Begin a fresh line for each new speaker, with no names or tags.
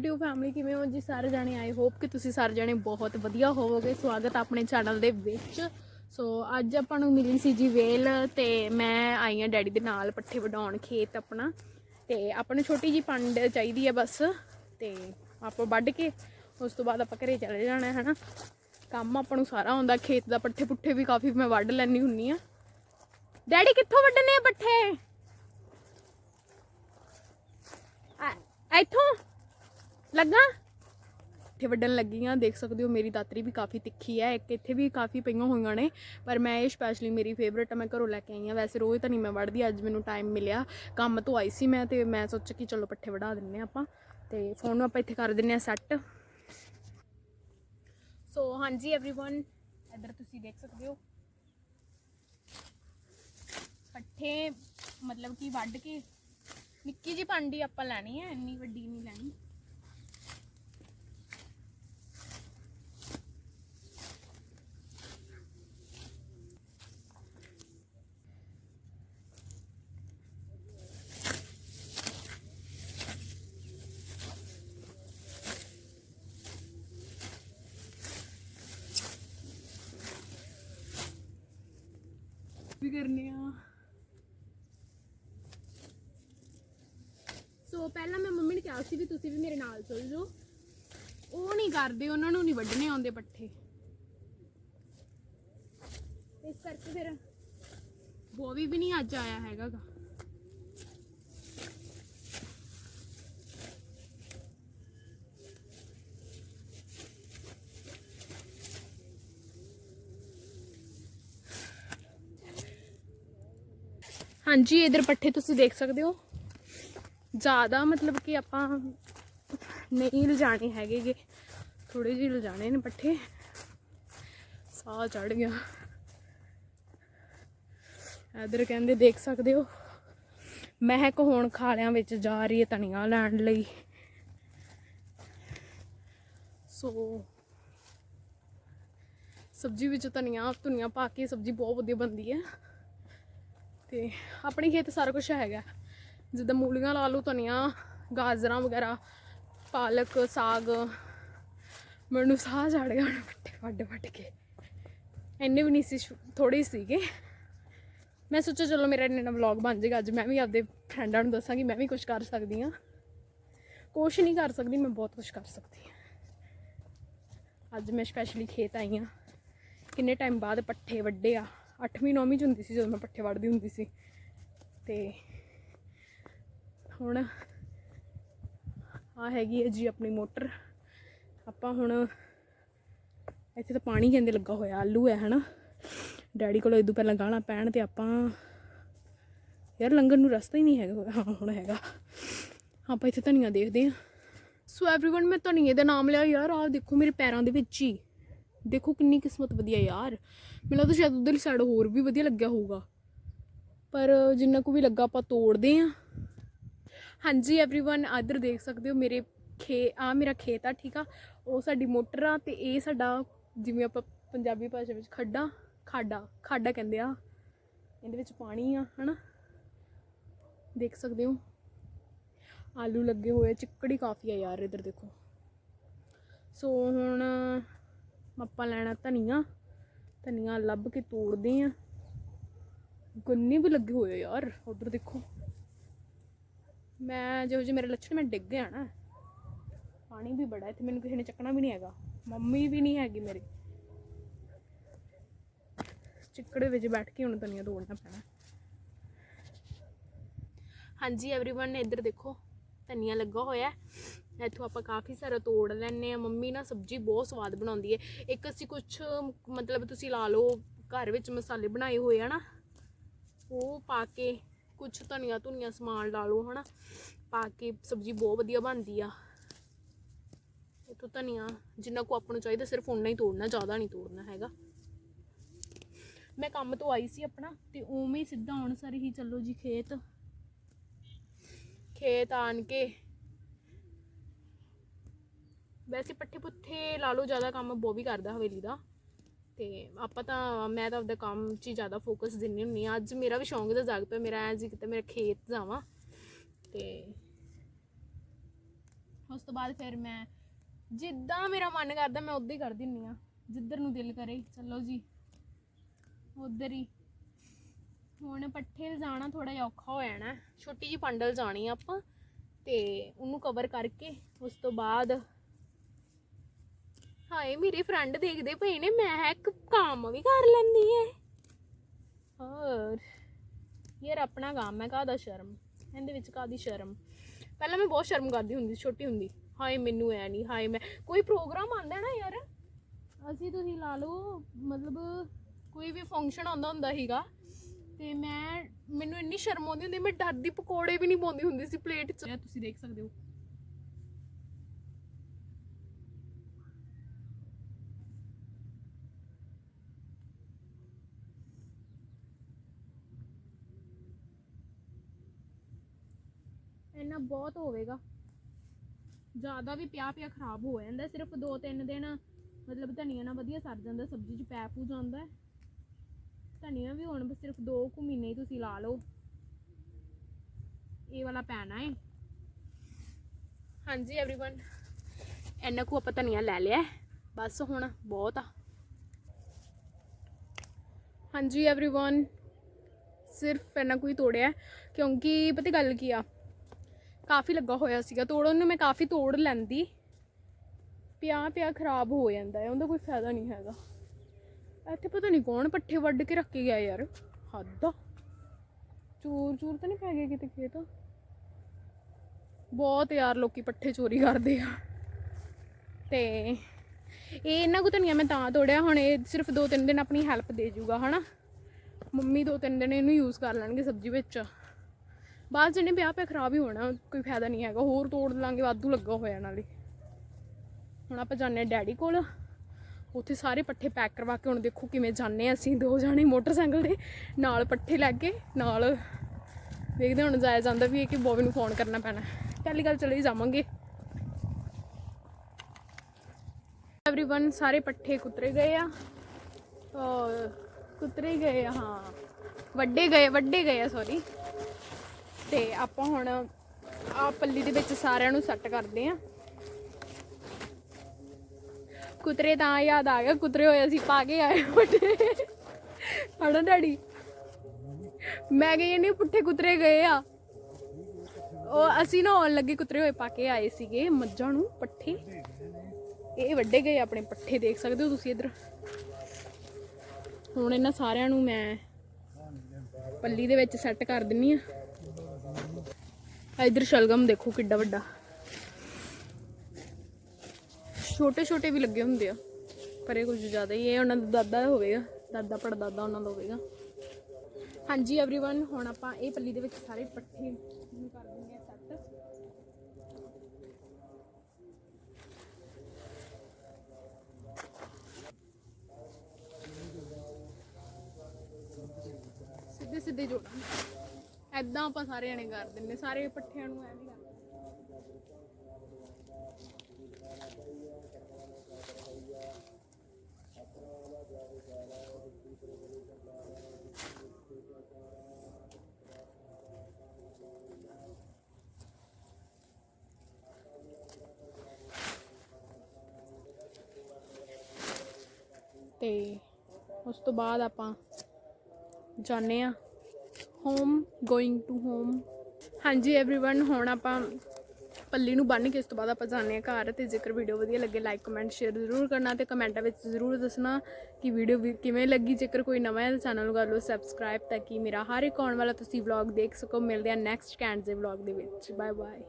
YouTube family ਕਿਵੇਂ ਹੋ ਜੀ? ਸਾਰੇ ਜਾਣੇ ਆਈ ਹੋਪ ਕਿ ਤੁਸੀਂ ਸਾਰੇ ਜਾਣੇ ਬਹੁਤ ਵਧੀਆ ਹੋਵੋਗੇ। ਸਵਾਗਤ ਆਪਣੇ ਚੈਨਲ ਦੇ ਵਿੱਚ। ਸੋ ਅੱਜ ਆਪਾਂ ਨੂੰ ਮਿਲੀ ਸੀ ਜੀ ਵੇਲ ਤੇ ਮੈਂ ਆਈ ਆ ਡੈਡੀ ਦੇ ਨਾਲ ਪੱਠੇ ਵਡਾਉਣ ਖੇਤ ਆਪਣਾ। ਤੇ ਆਪਾਂ ਨੂੰ ਛੋਟੀ ਜੀ ਪੰਡ ਚਾਹੀਦੀ ਹੈ ਬਸ। ਤੇ ਆਪਾਂ ਵੱਢ ਕੇ ਉਸ ਤੋਂ ਬਾਅਦ ਆਪਾਂ ਘਰੇ ਚਲੇ ਜਾਣਾ ਹੈ ਹਨਾ? ਕੰਮ ਆਪਾਂ ਨੂੰ ਸਾਰਾ ਆਉਂਦਾ, ਖੇਤ ਦਾ ਪੱਠੇ ਪੁੱਠੇ ਵੀ ਕਾਫੀ ਮੈਂ ਵੱਢ ਲੈਣੀ ਹੁੰਨੀ ਆ। ਡੈਡੀ, ਕਿੱਥੋਂ ਵੱਢਣੇ ਆ ਪੱਠੇ? ਇੱਥੋਂ? ਲੱਗਾ ਇੱਥੇ ਵੱਢਣ ਲੱਗੀ ਆ ਦੇਖ ਸਕਦੇ ਹੋ ਮੇਰੀ ਦਾਤਰੀ ਵੀ ਕਾਫੀ ਤਿੱਖੀ ਹੈ ਇੱਕ ਇੱਥੇ ਵੀ ਕਾਫੀ ਪਈਆਂ ਹੋਈਆਂ ਨੇ ਪਰ ਮੈਂ ਇਹ ਸਪੈਸ਼ਲੀ ਮੇਰੀ ਫੇਵਰਟ ਆ ਮੈਂ ਘਰੋਂ ਲੈ ਕੇ ਆਈ ਆ ਵੈਸੇ ਰੋਜ਼ ਤਾਂ ਨਹੀਂ ਮੈਂ ਵੜਦੀ ਅੱਜ ਮੈਨੂੰ ਟਾਈਮ ਮਿਲਿਆ ਕੰਮ ਤੋਂ ਆਈ ਸੀ ਮੈਂ ਤੇ ਮੈਂ ਸੋਚਿਆ ਕਿ ਚਲੋ ਪੱਠੇ ਵਢਾ ਦਿੰਨੇ ਆ ਆਪਾਂ ਤੇ ਫੋਨ ਨੂੰ ਆਪਾਂ ਇੱਥੇ ਕਰ ਦਿੰਨੇ ਆ ਸੈੱਟ ਸੋ ਹਾਂਜੀ एवरीवन ਇੱਧਰ ਤੁਸੀਂ ਦੇਖ ਸਕਦੇ ਹੋ ਪੱਠੇ ਮਤਲਬ ਕਿ ਵੱਢ ਕੇ ਨਿੱਕੀ ਜੀ ਪਾਂਡੀ ਆਪਾਂ ਲੈਣੀ ਹੈ ਇੰਨੀ ਵੱਡੀ ਨਹੀਂ ਲੈਣੀ ਵੀ ਕਰਨੇ ਆ। ਸੋ ਪਹਿਲਾਂ ਮੈਂ ਮੰਮੀ ਨੂੰ ਕਿਹਾ ਸੀ ਵੀ ਤੁਸੀਂ ਵੀ ਮੇਰੇ ਨਾਲ ਚੱਲ ਜਾਓ। ਉਹ ਨਹੀਂ ਕਰਦੇ, ਉਹਨਾਂ ਨੂੰ ਨਹੀਂ ਵੱਢਣੇ ਆਉਂਦੇ ਪੱਠੇ। ਇਸ ਕਰਕੇ ਫਿਰ ਬੋਵੀ ਵੀ ਨਹੀਂ ਅੱਜ ਆਇਆ ਹੈਗਾ ਹਾਂਜੀ, ਇਧਰ ਪੱਠੇ ਤੁਸੀਂ ਦੇਖ ਸਕਦੇ ਹੋ। ਜ਼ਿਆਦਾ ਮਤਲਬ ਕਿ ਆਪਾਂ ਨਹੀਂ ਲਿਜਾਣੇ ਹੈਗੇਗੇ ਥੋੜੇ ਜਿਹੇ ਲਿਜਾਣੇ ਨੇ ਪੱਠੇ। ਸਾਹ ਚੜ ਗਿਆ। ਇਧਰ ਕਹਿੰਦੇ, ਦੇਖ ਸਕਦੇ ਹੋ। ਮਹਿਕ ਹੋਣ ਖਾਲਿਆਂ ਵਿੱਚ ਜਾ ਰਹੀ ਹੈ ਧਨੀਆ ਲੈਣ ਲਈ। ਸੋ ਸਬਜ਼ੀ ਵਿੱਚ ਧਨੀਆ ਧੁਨੀਆ ਪਾ ਕੇ ਸਬਜ਼ੀ ਬਹੁਤ ਵਧੀਆ ਬਣਦੀ ਹੈ। ਤੇ ਆਪਣੇ ਖੇਤ ਸਾਰਾ ਕੁਝ ਹੈਗਾ। ਜਿੱਦਾਂ ਮੂਲੀਆਂ ਲਾ ਲਓ ਧਨੀਆ, ਗਾਜਰਾਂ ਵਗੈਰਾ, ਪਾਲਕ, ਸਾਗ, ਮੈਨੂੰ ਸਾਹ ਚੜ ਗਿਆ ਹੁਣ ਪੱਟੇ ਵੱਡ ਵੱਡ ਕੇ। ਇੰਨੇ ਵੀ ਨਹੀਂ ਸੀ ਥੋੜੇ ਸੀਗੇ। ਮੈਂ ਸੋਚਿਆ ਚਲੋ ਮੇਰਾ ਇੰਨਾ ਵਲੌਗ ਬਣ ਜਾਏਗਾ ਅੱਜ ਮੈਂ ਵੀ ਆਪਦੇ ਫਰੈਂਡਾਂ ਨੂੰ ਦੱਸਾਂਗੀ, ਮੈਂ ਵੀ ਕੁਝ ਕਰ ਸਕਦੀ ਹਾਂ। ਕੁਛ ਨਹੀਂ ਕਰ ਸਕਦੀ, ਮੈਂ ਬਹੁਤ ਕੁਝ ਕਰ ਸਕਦੀ ਹਾਂ। ਅੱਜ ਮੈਂ ਸਪੈਸ਼ਲੀ ਖੇਤ ਆਈ ਹਾਂ। ਕਿੰਨੇ ਟਾਈਮ ਬਾਅਦ ਪੱਠੇ ਵੱਡੇ ਆ। 8ਵੀਂ 9ਵੀਂ ਚ ਹੁੰਦੀ ਸੀ ਜਦੋਂ ਮੈਂ ਪੱਠੇ ਵੜਦੀ ਹੁੰਦੀ ਸੀ ਤੇ ਹੁਣ ਆ ਹੈਗੀ ਹੈ ਜੀ ਆਪਣੀ ਮੋਟਰ ਆਪਾਂ ਹੁਣ ਇੱਥੇ ਤਾਂ ਪਾਣੀ ਕਹਿੰਦੇ ਲੱਗਾ ਹੋਇਆ ਆਲੂ ਹੈ ਹਨਾ ਡੈਡੀ ਕੋਲ ਇਦੋਂ ਪਹਿਲਾਂ ਗਾਲਾਂ ਪੈਣ ਤੇ ਆਪਾਂ ਯਾਰ ਲੰਗਰ ਨੂੰ ਰਸਤਾ ਹੀ ਨਹੀਂ ਹੈਗਾ ਹਾਂ ਹੁਣ ਹੈਗਾ ਆਪਾਂ ਇੱਥੇ ਧਨੀਆ ਦੇਖਦੇ ਹਾਂ ਸੋ एवरीवन ਮੈਂ ਧਨੀਏ ਦਾ ਨਾਮ ਲਿਆ ਯਾਰ ਆਹ ਦੇਖੋ ਮੇਰੇ ਪੈਰਾਂ ਦੇ ਵਿੱਚ ਹੀ ਦੇਖੋ ਕਿੰਨੀ ਕਿਸਮਤ ਵਧੀਆ ਯਾਰ ਮੈਨੂੰ ਲੱਗਦਾ ਸ਼ਾਇਦ ਉਧਰਲੀ ਸਾਈਡ ਹੋਰ ਵੀ ਵਧੀਆ ਲੱਗਿਆ ਹੋਊਗਾ ਪਰ ਜਿੰਨਾ ਕੁ ਵੀ ਲੱਗਾ ਆਪਾਂ ਤੋੜਦੇ ਆਂ ਹਾਂਜੀ एवरीवन ਆਦਰ ਦੇਖ ਸਕਦੇ ਹੋ ਮੇਰੇ ਖੇ ਆ ਮੇਰਾ ਖੇਤ ਆ ਠੀਕ ਆ ਉਹ ਸਾਡੀ ਮੋਟਰ ਆ ਤੇ ਇਹ ਸਾਡਾ ਜਿਵੇਂ ਆਪਾਂ ਪੰਜਾਬੀ ਭਾਸ਼ਾ ਵਿੱਚ ਖੱਡਾ ਖਾਡਾ ਖਾਡਾ ਕਹਿੰਦੇ ਆ ਇਹਦੇ ਵਿੱਚ ਪਾਣੀ ਆ ਹਨਾ ਦੇਖ ਸਕਦੇ ਹੋ ਆਲੂ ਲੱਗੇ ਹੋਏ ਆ, ਚਿੱਕੜੀ ਕਾਫੀ ਆ ਯਾਰ ਇੱਧਰ ਦੇਖੋ ਸੋ ਹੁਣ ਆਪਾਂ ਲੈਣਾ ਧਨੀਆ ਧਨੀਆ ਲੱਭ ਕੇ ਤੋੜਦੇ ਆ ਗੰਨੇ ਵੀ ਲੱਗੇ ਹੋਏ ਆ ਯਾਰ ਉਧਰ ਦੇਖੋ ਮੈਂ ਜਿਹੋ ਜਿਹੇ ਮੇਰੇ ਲੱਛਣ ਮੈਂ ਡਿੱਗ ਗਿਆ ਨਾ ਪਾਣੀ ਵੀ ਬੜਾ ਇੱਥੇ ਮੈਨੂੰ ਕਿਸੇ ਨੇ ਚੱਕਣਾ ਵੀ ਨਹੀਂ ਹੈਗਾ ਮੰਮੀ ਵੀ ਨਹੀਂ ਹੈਗੀ ਮੇਰੀ ਚਿੱਕੜੇ ਵਿੱਚ ਬੈਠ ਕੇ ਹੁਣ ਧਨੀਆ ਤੋੜਨਾ ਪੈਣਾ ਹਾਂਜੀ एवरीवन ਇੱਧਰ ਦੇਖੋ ਧਨੀਆ ਲੱਗਾ ਹੋਇਆ ਹੈ। ਇੱਥੋਂ ਆਪਾਂ ਕਾਫੀ ਸਾਰਾ ਤੋੜ ਲੈਣੇ ਆ ਮੰਮੀ ਨਾ ਸਬਜ਼ੀ ਬਹੁਤ ਸਵਾਦ ਬਣਾਉਂਦੀ ਹੈ। ਇੱਕ ਅਸੀਂ ਕੁਝ ਮਤਲਬ ਤੁਸੀਂ ਲਾ ਲਓ, ਘਰ ਵਿੱਚ ਮਸਾਲੇ ਬਣਾਏ ਹੋਏ ਆ ਨਾ, ਉਹ ਪਾ ਕੇ ਕੁਝ ਧਨੀਆ ਧੁਨੀਆ ਸਮਾਨ ਲਾ ਲਓ, ਹਨਾ। ਪਾ ਕੇ ਸਬਜ਼ੀ ਬਹੁਤ ਵਧੀਆ ਬਣਦੀ ਆ। ਇਥੋਂ ਧਨੀਆ ਜਿੰਨਾ ਕੋ ਆਪਾਂ ਨੂੰ ਚਾਹੀਦਾ, ਸਿਰਫ ਉਨਾ ਹੀ ਤੋੜਨਾ, ਜ਼ਿਆਦਾ ਨਹੀਂ ਤੋੜਨਾ ਹੈਗਾ। ਮੈਂ ਕੰਮ ਤੋਂ ਆਈ ਸੀ ਆਪਣਾ, ਤੇ ਉਵੇਂ ਸਿੱਧਾ ਆਉਣ ਸਰ ਹੀ ਚੱਲੋ ਜੀ ਖੇਤ। ਖੇਤ ਆਣ ਕੇ ਵੈਸੇ ਪੱਠੇ ਪੁੱਠੇ ਲਾ ਲਓ, ਜ਼ਿਆਦਾ ਕੰਮ ਬੋ ਵੀ ਕਰਦਾ ਹਵੇਲੀ ਦਾ। ਤੇ ਆਪਾਂ ਤਾਂ, ਮੈਂ ਤਾਂ ਆਪਦਾ ਕੰਮ 'ਚ ਹੀ ਜ਼ਿਆਦਾ ਫੋਕਸ ਦਿੰਨੀ ਹੁੰਨੀ ਆ ਅੱਜ ਮੇਰਾ ਵੀ ਸ਼ੌਂਕ ਦਾ ਜਾਗ ਪਿਆ, ਮੇਰਾ ਐਂ ਜੀ ਕਿਤੇ ਮੇਰਾ ਖੇਤ ਜਾਵਾਂ। ਤੇ ਉਸ ਤੋਂ ਬਾਅਦ ਫਿਰ ਮੈਂ, ਜਿੱਦਾਂ ਮੇਰਾ ਮਨ ਕਰਦਾ, ਮੈਂ ਉਦਾਂ ਹੀ ਕਰ ਦਿੰਨੀ ਆ ਜਿੱਧਰ ਨੂੰ ਦਿਲ ਕਰੇ, ਚਲੋ ਜੀ। ਉਧਰ ਹੀ। ਹੁਣ ਪੱਠੇ ਜਾਣਾ ਥੋੜਾ ਜਿਹਾ ਔਖਾ ਹੋ ਜਾਣਾ। ਛੋਟੀ ਜੀ ਪੰਡਲ ਜਾਣੀ ਆਪਾਂ, ਤੇ ਉਹਨੂੰ ਕਵਰ ਕਰਕੇ ਉਸ ਤੋਂ ਬਾਅਦ ਹਾਏ, ਮੇਰੇ ਫਰੈਂਡ ਦੇਖਦੇ ਪਏ ਨੇ, ਮੈਂ ਇੱਕ ਕੰਮ ਵੀ ਕਰ ਲੈਂਦੀ ਐ। ਹੋਰ, ਯਾਰ ਆਪਣਾ ਕੰਮ ਹੈ ਕਾਹਦਾ ਸ਼ਰਮ? ਇਹਦੇ ਵਿੱਚ ਕਾਹਦੀ ਸ਼ਰਮ? ਪਹਿਲਾਂ ਮੈਂ ਬਹੁਤ ਸ਼ਰਮ ਕਰਦੀ ਹੁੰਦੀ ਸੀ, ਛੋਟੀ ਹੁੰਦੀ। ਹਾਏ, ਮੈਨੂੰ ਐ ਨਹੀਂ ਹਾਏ, ਮੈਂ, ਕੋਈ ਪ੍ਰੋਗਰਾਮ ਆਂਦਾ ਨਾ ਯਾਰ? ਅਸੀਂ ਤੁਸੀਂ ਲਾ ਲਓ, ਮਤਲਬ ਕੋਈ ਵੀ ਫੰਕਸ਼ਨ ਆਉਂਦਾ ਹੁੰਦਾ ਸੀਗਾ, ਤੇ ਮੈਂ, ਮੈਨੂੰ ਇੰਨੀ ਸ਼ਰਮ ਆਉਂਦੀ ਹੁੰਦੀ, ਮੈਂ ਡਰਦੀ, ਪਕੌੜੇ ਵੀ ਨਹੀਂ ਪਾਉਂਦੀ ਹੁੰਦੀ ਸੀ ਪਲੇਟ 'ਚ। ਤੁਸੀਂ ਦੇਖ ਸਕਦੇ ਹੋ ਇੰਨਾ ਬਹੁਤ ਹੋਵੇਗਾ ਜ਼ਿਆਦਾ ਵੀ ਪਿਆ ਪਿਆ ਖਰਾਬ ਹੋ ਜਾਂਦਾ ਸਿਰਫ 2-3 ਦਿਨ ਮਤਲਬ ਧਨੀਆ ਨਾਲ ਵਧੀਆ ਸਰ ਜਾਂਦਾ ਸਬਜ਼ੀ 'ਚ ਪੈ ਪੂ ਜਾਂਦਾ ਹੈ। ਧਨੀਆ ਵੀ ਹੁਣ ਬਸ ਸਿਰਫ 2 ਕੁ ਮਹੀਨੇ ਹੀ ਤੁਸੀਂ ਲਾ ਲਓ ਇਹ ਵਾਲਾ ਪੈਣਾ ਹੈ ਹਾਂਜੀ एवरीवन ਇੰਨਾ ਕੁ ਆਪਾਂ ਧਨੀਆ ਲੈ ਲਿਆ ਹੈ। ਬਸ ਹੁਣ ਬਹੁਤ ਆ ਹਾਂਜੀ एवरीवन ਸਿਰਫ ਇੰਨਾ ਕੁ ਹੀ ਤੋੜਿਆ ਹੈ, ਕਿਉਂਕਿ ਪਤਾ ਗੱਲ ਕੀ ਆ ਕਾਫੀ ਲੱਗਾ ਹੋਇਆ ਸੀਗਾ ਤੋੜਨ ਨੂੰ ਮੈਂ ਕਾਫੀ ਤੋੜ ਲੈਂਦੀ। ਪਿਆ ਪਿਆ ਖਰਾਬ ਹੋ ਜਾਂਦਾ ਹੈ, ਉਹਦਾ ਕੋਈ ਫਾਇਦਾ ਨਹੀਂ ਹੈਗਾ। ਇੱਥੇ ਪਤਾ ਨਹੀਂ ਕੌਣ ਪੱਠੇ ਵੱਢ ਕੇ ਰੱਖੇ ਗਿਆ ਯਾਰ, ਹੱਦ ਆ। ਚੋਰ ਚੋਰ ਤਾਂ ਨਹੀਂ ਪੈ ਗਏ ਕਿਤੇ ਖੇਤ? ਬਹੁਤ ਯਾਰ ਲੋਕੀ ਪੱਠੇ ਚੋਰੀ ਕਰਦੇ ਆ। ਤੇ ਇਹ ਇਹਨਾਂ ਕੋ ਧਨੀਆ ਮੈਂ ਤਾਂ ਤੋੜਿਆ, ਹੁਣ ਇਹ ਸਿਰਫ 2-3 ਦਿਨ ਆਪਣੀ ਹੈਲਪ ਦੇ ਜੂਗਾ, ਹਨਾ। ਮੰਮੀ 2-3 ਦਿਨ ਇਹਨੂੰ ਯੂਜ਼ ਕਰ ਲੈਣਗੇ ਸਬਜ਼ੀ ਵਿੱਚ। ਬਾਅਦ ਜਿਹਨੇ ਪਿਆ ਪਿਆ ਖਰਾਬ ਹੀ ਹੋਣਾ ਕੋਈ ਫਾਇਦਾ ਨਹੀਂ ਹੈਗਾ ਹੋਰ ਤੋੜ ਲਾਂਗੇ ਵਾਧੂ ਲੱਗਾ ਹੋਇਆ ਨਾਲੇ ਹੁਣ ਆਪਾਂ ਜਾਂਦੇ ਆ ਡੈਡੀ ਕੋਲ ਉੱਥੇ ਸਾਰੇ ਪੱਠੇ ਪੈਕ ਕਰਵਾ ਕੇ ਹੁਣ ਦੇਖੋ ਕਿਵੇਂ ਜਾਂਦੇ ਆ ਅਸੀਂ ਦੋ ਜਾਣੇ ਮੋਟਰਸਾਈਕਲ ਦੇ ਨਾਲ ਪੱਠੇ ਲੈ ਕੇ ਨਾਲ ਦੇਖਦੇ ਹੁਣ ਜਾਇਆ ਜਾਂਦਾ ਵੀ ਇਹ ਕਿ ਬੋਬੀ ਨੂੰ ਫੋਨ ਕਰਨਾ ਪੈਣਾ ਪਹਿਲੀ ਗੱਲ ਚਲੇ ਹੀ ਜਾਵਾਂਗੇ एवरीवन ਸਾਰੇ ਪੱਠੇ ਕੁਤਰੇ ਗਏ ਆ ਔਰ ਕੁਤਰੇ ਗਏ ਆ ਹਾਂ ਵੱਡੇ ਗਏ ਵੱਡੇ ਗਏ ਆ ਸੌਰੀ ਤੇ ਆਪਾਂ ਹੁਣ ਆ ਪੱਲੀ ਦੇ ਵਿੱਚ ਸਾਰਿਆਂ ਨੂੰ ਸੈੱਟ ਕਰਦੇ ਆ ਕੁਤਰੇ ਤਾਂ ਯਾਦ ਆ ਗਿਆ ਕੁਤਰੇ ਹੋਏ ਅਸੀਂ ਪਾ ਕੇ ਆਏ ਵੱਡੇ ਹਣਾ ਡੈਡੀ। ਮੈਂ ਗਈ ਨਹੀਂ, ਪੁੱਠੇ ਕੁਤਰੇ ਗਏ ਆ। ਉਹ ਅਸੀਂ ਨਾ ਆਉਣ ਲੱਗੇ, ਕੁਤਰੇ ਹੋਏ ਪਾ ਕੇ ਆਏ ਸੀਗੇ ਮੱਝਾਂ ਨੂੰ, ਪੱਠੇ। ਇਹ ਵੱਡੇ ਗਏ ਆਪਣੇ ਪੱਠੇ ਦੇਖ ਸਕਦੇ ਹੋ ਤੁਸੀਂ ਇੱਧਰ। ਹੁਣ ਇਹਨਾਂ ਸਾਰਿਆਂ ਨੂੰ ਮੈਂ ਪੱਲੀ ਦੇ ਵਿੱਚ ਸੈੱਟ ਕਰ ਦਿੰਨੀ ਆ ਆ। ਇੱਧਰ ਸ਼ਲਗਮ ਦੇਖੋ ਕਿੱਡਾ ਵੱਡਾ ਛੋਟੇ ਛੋਟੇ ਵੀ ਲੱਗੇ ਹੁੰਦੇ ਆ ਪਰ ਇਹ ਕੁਝ ਜ਼ਿਆਦਾ ਹੀ ਇਹ ਉਹਨਾਂ ਦਾ ਦਾਦਾ ਹੋਵੇਗਾ ਦਾਦਾ ਪੜਦਾਦਾ ਉਹਨਾਂ ਦਾ ਹੋਵੇਗਾ ਹਾਂਜੀ एवरीवन ਹੁਣ ਆਪਾਂ ਇਹ ਪੱਲੀ ਦੇ ਵਿੱਚ ਸਾਰੇ ਪੱਠੇ ਨੂੰ ਕਰ ਦਿੰਦੇ ਆ ਸੈੱਟ ਸਿੱਧੇ ਸਿੱਧੇ ਜੋੜਾਂ ਐਦਾਂ ਆਪਾਂ ਸਾਰੇ ਜਣੇ ਕਰ ਦਿੰਨੇ ਸਾਰੇ ਪੱਠਿਆਂ ਨੂੰ ਐਵੇਂ ਕਰ ਦਿੰਦੇ। ਤੇ ਉਸ ਤੋਂ ਬਾਅਦ ਆਪਾਂ ਜਾਣੇ ਆ ਹੋਮ ਗੋਇੰਗ ਟੂ ਹੋਮ ਹਾਂਜੀ एवरीवन ਹੁਣ ਆਪਾਂ ਪੱਲੀ ਨੂੰ ਬੰਨ ਕੇ ਇਸ ਤੋਂ ਬਾਅਦ ਆਪਾਂ ਜਾਣੇ ਆ ਘਰ ਤੇ ਜੇਕਰ ਵੀਡੀਓ ਵਧੀਆ ਲੱਗੇ ਲਾਈਕ ਕਮੈਂਟ ਸ਼ੇਅਰ ਜ਼ਰੂਰ ਕਰਨਾ ਤੇ ਕਮੈਂਟਾਂ ਵਿੱਚ ਜ਼ਰੂਰ ਦੱਸਣਾ ਕਿ ਵੀਡੀਓ ਕਿਵੇਂ ਲੱਗੀ ਜੇਕਰ ਕੋਈ ਨਵਾਂ ਹੈ ਤਾਂ ਚੈਨਲ ਨੂੰ ਕਰ ਲਓ ਸਬਸਕ੍ਰਾਈਬ ਤਾਂ ਕਿ ਮੇਰਾ ਹਰ ਇੱਕ ਆਉਣ ਵਾਲਾ ਤੁਸੀਂ ਵਲੌਗ ਦੇਖ ਸਕੋ ਮਿਲਦੇ ਆ ਨੈਕਸਟ ਕੈਂਡ ਦੇ ਵਲੌਗ ਦੇ ਵਿੱਚ ਬਾਏ ਬਾਏ